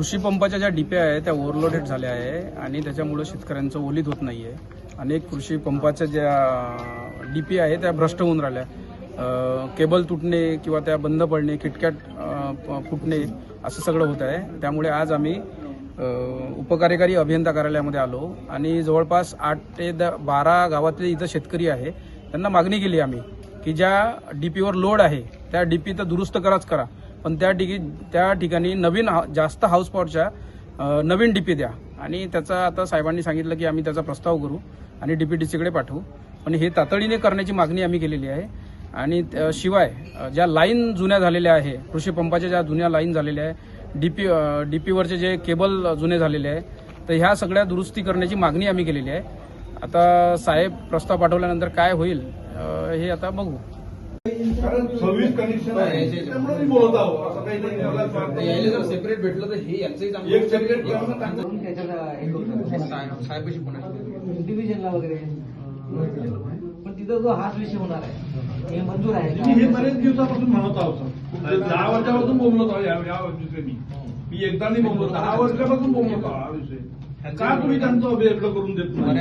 कृषी पंपाच्या ज्या डिप्या आहे त्या ओव्हरलोडेड झाल्या आहे आणि त्याच्यामुळं शेतकऱ्यांचं ओलीत होत नाही आहे अनेक कृषी पंपाच्या ज्या डीपी आहे त्या भ्रष्ट होऊन राहिल्या. केबल तुटणे किंवा त्या बंद पडणे किटकॅट फुटणे असं सगळं होत आहे. त्यामुळे आज आम्ही उपकार्यकारी अभियंता कार्यालयामध्ये आलो आणि जवळपास आठ ते द बारा गावातले इथं शेतकरी आहे. त्यांना मागणी केली आम्ही की ज्या डीपीवर लोड आहे त्या डीपी तर दुरुस्त कराच करा. पण त्या ठिकी त्या ठिकाणी नवीन हा- जास्त हाऊस पॉवरच्या अ, नवीन डीपी द्या. आणि त्याचा आता साहेबांनी सांगितलं की आम्ही त्याचा प्रस्ताव करू आणि डी पी पाठवू. पण हे तातडीने करण्याची मागणी आम्ही केलेली आहे. आणि त्या- शिवाय ज्या लाईन जुन्या झालेल्या आहे कृषी पंपाच्या ज्या जुन्या लाईन झालेल्या आहे डी पी डी पीवरचे जे केबल जुने झालेले आहे तर ह्या सगळ्या दुरुस्ती करण्याची मागणी आम्ही केलेली आहे. आता साहेब प्रस्ताव पाठवल्यानंतर काय होईल हे आता बघू. कारण सर्व्हिस कनेक्शन आहे. त्यामुळे मी बोलत आहो. असं काही नाही मला नाही. सेपरेट भेटलं तर हे यांचंही एक सेपरेट हे साहेबाशी पुन्हा डिव्हिजनला वगैरे पण तिथं जो हाच विषय होणार आहे. हे मंजूर आहे मी हे? बरेच दिवसापासून म्हणत आहोत. दहा वर्षापासून बोलत आहोत या- या विषयी मी. मी एकदा नाही बोललो दहा वर्षापासून बोलत आहोत हा विषय. का तुम्ही त्यांचं वेगळं करून देत नाही?